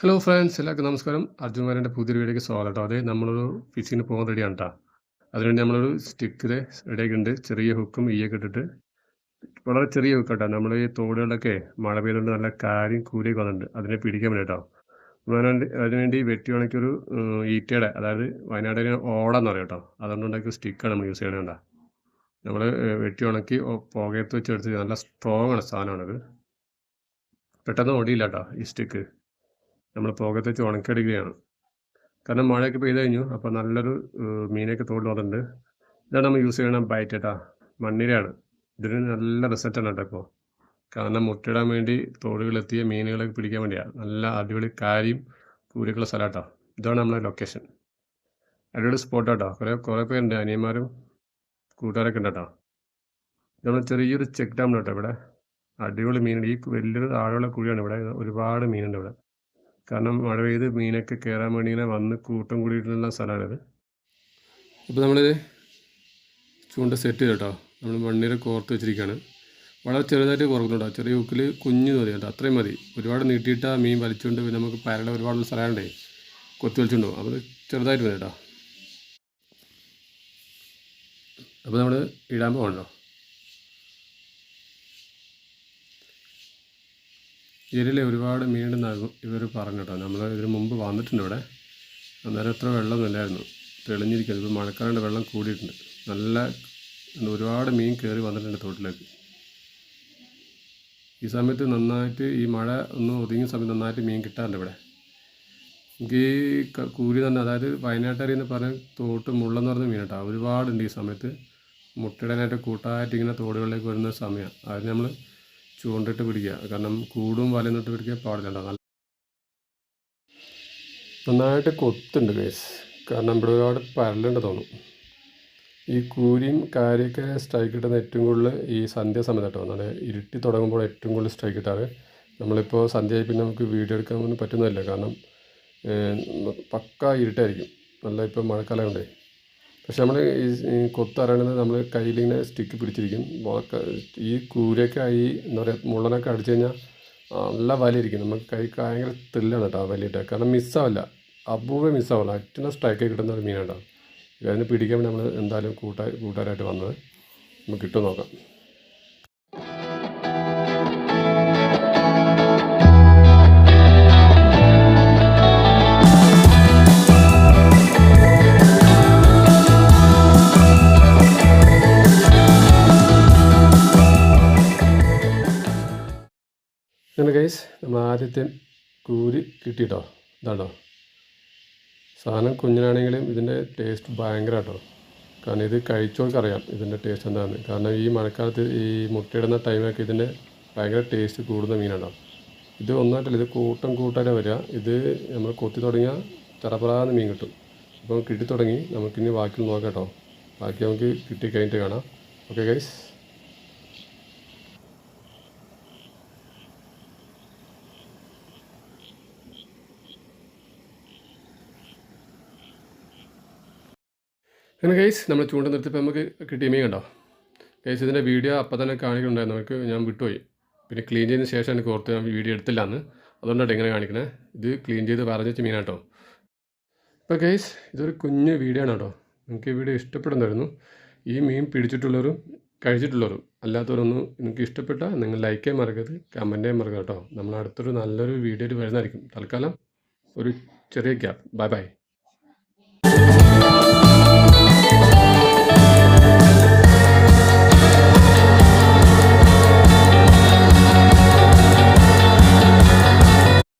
Hello friends എല്ലാവർക്കും നമസ്കാരം. അർജുൻ മാരന്റെ പുതിയൊരു വീഡിയോക്ക് സ്വാഗതം. കേട്ടോ അതെ നമ്മളൊരു ഫിഷിങ്ങിന് പോകാൻ റെഡിയാണ് കേട്ടോ അതിനുവേണ്ടി നമ്മളൊരു സ്റ്റിക്കിൽ റെഡിയാക്കിയിട്ടുണ്ട് ചെറിയ ഹുക്കും ഈയൊക്കെ ഇട്ടിട്ട്. വളരെ ചെറിയ ഹുക്ക് കേട്ടോ നമ്മൾ ഈ തോടുകളിലൊക്കെ മഴ പെയ്തുകൊണ്ട് നല്ല കാര്യം കൂലിയൊക്കെ വന്നിട്ടുണ്ട്. അതിനെ പിടിക്കാൻ വേണ്ടി കേട്ടോ അതിനുവേണ്ടി വെട്ടി ഉണക്കിയൊരു ഈറ്റയുടെ അതായത് വയനാട് ഓടാന്ന് പറയും കേട്ടോ അതുകൊണ്ട് ഉണ്ടാക്കിയ സ്റ്റിക്കാണ് നമ്മൾ യൂസ് ചെയ്യണേണ്ട നമ്മൾ വെട്ടി ഉണക്കി പുകയത്ത് വെച്ച് എടുത്ത് നല്ല സ്ട്രോങ് ആണ് സാധനമാണത് പെട്ടെന്ന് ഓടിയില്ല കേട്ടോ ഈ സ്റ്റിക്ക് നമ്മൾ പോകത്തേച്ച് ഉണക്കിയെടുക്കുകയാണ്. കാരണം മഴയൊക്കെ പെയ്ത് കഴിഞ്ഞു അപ്പോൾ നല്ലൊരു മീനൊക്കെ തോളിൽ വന്നിട്ടുണ്ട് ഇതാണ് നമ്മൾ യൂസ് ചെയ്യണം ബൈറ്റ് മണ്ണിരയാണ്. ഇതിന് നല്ല റിസൾട്ടാണ് കേട്ടോ ഇപ്പോൾ കാരണം മുട്ടയിടാൻ വേണ്ടി തോടുകളെത്തിയ മീനുകളൊക്കെ പിടിക്കാൻ വേണ്ടിയാണ് നല്ല അടിപൊളി കാര്യം പൂരിക്കുള്ള സ്ഥലം കേട്ടോ ഇതാണ് നമ്മളെ ലൊക്കേഷൻ അടിപൊളി സ്പോട്ട് കേട്ടോ കുറേ കുറേ പേരുണ്ട്. അനിയന്മാരും കൂട്ടുകാരൊക്കെ ഉണ്ട് കേട്ടോ നമ്മൾ ചെറിയൊരു ചെക്ക് ഡാം കേട്ടോ ഇവിടെ. അടിപൊളി മീനുണ്ട്. ഈ വലിയൊരു ആഴമുള്ള കുഴിയാണ് ഇവിടെ. ഒരുപാട് മീനുണ്ട് ഇവിടെ. കാരണം മഴ പെയ്ത് മീനൊക്കെ കയറാൻ വേണ്ടി ഇങ്ങനെ വന്ന് കൂട്ടം കൂടിയിട്ടുള്ള സ്ഥലമാണിത്. ഇപ്പോൾ നമ്മളിത് ചൂണ്ട സെറ്റ് ചെയ്തോ നമ്മൾ മണ്ണിര കോർത്ത് വെച്ചിരിക്കുകയാണ് വളരെ ചെറുതായിട്ട് കുറക്കുന്നുണ്ടോ ചെറിയ ഉക്കിൽ കുഞ്ഞു മതി കേട്ടോ. അത്രയും മതി. ഒരുപാട് നീട്ടിയിട്ട് ആ മീൻ വലിച്ചുകൊണ്ട് പിന്നെ നമുക്ക് പരട ഒരുപാട് സ്ഥലമുണ്ടേ കൊത്തി വലിച്ചുകൊണ്ടോ അപ്പോൾ ചെറുതായിട്ട് മതി കേട്ടോ. അപ്പോൾ നമ്മൾ ഇടാൻ പോകണ്ടോ ഇതിൽ ഒരുപാട് മീനുണ്ടെന്നായിരുന്നു ഇവർ പറഞ്ഞു കേട്ടോ നമ്മൾ ഇതിന് മുമ്പ് വന്നിട്ടുണ്ട് ഇവിടെ. അന്നേരം എത്ര വെള്ളമൊന്നുമില്ലായിരുന്നു തെളിഞ്ഞിരിക്കുന്നത് ഇപ്പോൾ മഴക്കാലുണ്ട് വെള്ളം കൂടിയിട്ടുണ്ട്. നല്ല ഒരുപാട് മീൻ കയറി വന്നിട്ടുണ്ട് തോട്ടിലേക്ക്. ഈ സമയത്ത് നന്നായിട്ട് ഈ മഴ ഒന്ന് ഒതുങ്ങിയ സമയത്ത് നന്നായിട്ട് മീൻ കിട്ടാറുണ്ട് ഇവിടെ. എനിക്ക് ഈ കൂലി തന്നെ അതായത് വയനാട്ടരി എന്ന് പറഞ്ഞ തോട്ട് മുള്ളെന്ന് പറഞ്ഞ മീൻ കേട്ടോ ഒരുപാടുണ്ട് ഈ സമയത്ത്. മുട്ടയിടാനായിട്ട് കൂട്ടായിട്ട് ഇങ്ങനെ തോടുകളിലേക്ക് വരുന്ന സമയമാണ് അത് നമ്മൾ ചൂണ്ടിട്ട് പിടിക്കുക. കാരണം കൂടും വലന്നിട്ട് പിടിക്കുക പാടില്ല നല്ല നന്നായിട്ട് കൊത്തുണ്ട് കേസ് കാരണം ഇവിടെ ഒരുപാട് പരലുണ്ട് തോന്നും ഈ കൂരിയും കാര്യമൊക്കെ സ്ട്രൈക്ക് കിട്ടുന്ന ഏറ്റവും കൂടുതൽ ഈ സന്ധ്യ സമയത്ത് കേട്ടോ. നല്ല ഇരുട്ടി തുടങ്ങുമ്പോൾ ഏറ്റവും കൂടുതൽ സ്ട്രൈക്ക് കിട്ടാറ്. നമ്മളിപ്പോൾ സന്ധ്യയായി പിന്നെ നമുക്ക് വീഡിയോ എടുക്കാൻ പറ്റുന്നതല്ല. കാരണം പക്ക ഇരുട്ടായിരിക്കും. നല്ല ഇപ്പോൾ മഴക്കാലം ഉണ്ടേ പക്ഷെ നമ്മൾ ഈ കൊത്തറയണത് നമ്മൾ കയ്യിലിങ്ങനെ സ്റ്റിക്ക് പിടിച്ചിരിക്കും. ഈ കൂരയൊക്കെ ഈ എന്താ പറയുക മുള്ളനൊക്കെ അടിച്ചു കഴിഞ്ഞാൽ നല്ല വലിയിരിക്കും. നമുക്ക് കൈ ഭയങ്കര ത്രില്ലാണ് കേട്ടോ വലിയിട്ട്. കാരണം മിസ്സാവില്ല അപൂർവം മിസ്സാവില്ല അറ്റുന്ന സ്ട്രൈക്ക് കിട്ടുന്ന ഒരു മീനാണ് കേട്ടോ ഇതിനെ പിടിക്കാൻ വേണ്ടി നമ്മൾ എന്തായാലും കൂട്ടാ കൂട്ടുകാരായിട്ട് വന്നത്. നമുക്ക് കിട്ടും നോക്കാം. അങ്ങനെ ഗൈസ് നമ്മൾ ആദ്യത്തെ കൂരി കിട്ടിയിട്ടോ ഇതാണോ സാധനം കുഞ്ഞിനാണെങ്കിലും ഇതിന്റെ ടേസ്റ്റ് ഭയങ്കര കേട്ടോ കാരണം ഇത് കഴിച്ചവർക്കറിയാം ഇതിന്റെ ടേസ്റ്റ് എന്താണെന്ന് കാരണം ഈ മഴക്കാലത്ത് ഈ മുട്ടയിടുന്ന ടൈമൊക്കെ ഇതിന്റെ ഭയങ്കര ടേസ്റ്റ് കൂടുന്ന മീനാണ് ഇത് ഒന്നായിട്ടല്ല ഇത് കൂട്ടം കൂട്ടാനേ വരിക. ഇത് നമ്മൾ കൊത്തി തുടങ്ങിയാൽ ചറപ്പറാന്ന് മീൻ കിട്ടും. അപ്പം കിട്ടി തുടങ്ങി നമുക്കിനി ബാക്കി നോക്കാം കേട്ടോ. ബാക്കി നമുക്ക് കിട്ടി കഴിഞ്ഞിട്ട് കാണാം. ഓക്കെ ഗൈസ് അങ്ങനെ കേസ് നമ്മൾ ചൂണ്ട നിർത്തിയപ്പോൾ നമുക്ക് കിട്ടിയ മീൻ കണ്ടോ? കേസ് ഇതിന്റെ വീഡിയോ അപ്പം തന്നെ കാണിക്കുന്നുണ്ടായിരുന്നു നമുക്ക് ഞാൻ വിട്ടുപോയി. പിന്നെ ക്ലീൻ ചെയ്തതിന് ശേഷം എനിക്ക് ഓർത്ത് ഞാൻ വീഡിയോ എടുത്തില്ല എന്ന് അതുകൊണ്ടാണ് ഇങ്ങനെ കാണിക്കണേ. ഇത് ക്ലീൻ ചെയ്ത് പറഞ്ഞു വെച്ച മീനാട്ടോ ഇപ്പോൾ കേസ് ഇതൊരു കുഞ്ഞ് വീഡിയോ ആണ് കേട്ടോ നിങ്ങൾക്ക് ഈ വീഡിയോ ഇഷ്ടപ്പെടുന്നായിരുന്നു ഈ മീൻ പിടിച്ചിട്ടുള്ളവരും കഴിച്ചിട്ടുള്ളവരും അല്ലാത്തവരൊന്നും നിങ്ങൾക്ക് ഇഷ്ടപ്പെട്ടാൽ നിങ്ങൾ ലൈക്ക് ചെയ്യാൻ മറക്കരുത് കമന്റ് ചെയ്യാൻ മറക്കരുത് കേട്ടോ നമ്മൾ അടുത്തൊരു നല്ലൊരു വീഡിയോ വരുന്നതായിരിക്കും. തൽക്കാലം ഒരു ചെറിയ ഗ്യാപ്പ് ബൈ ബൈ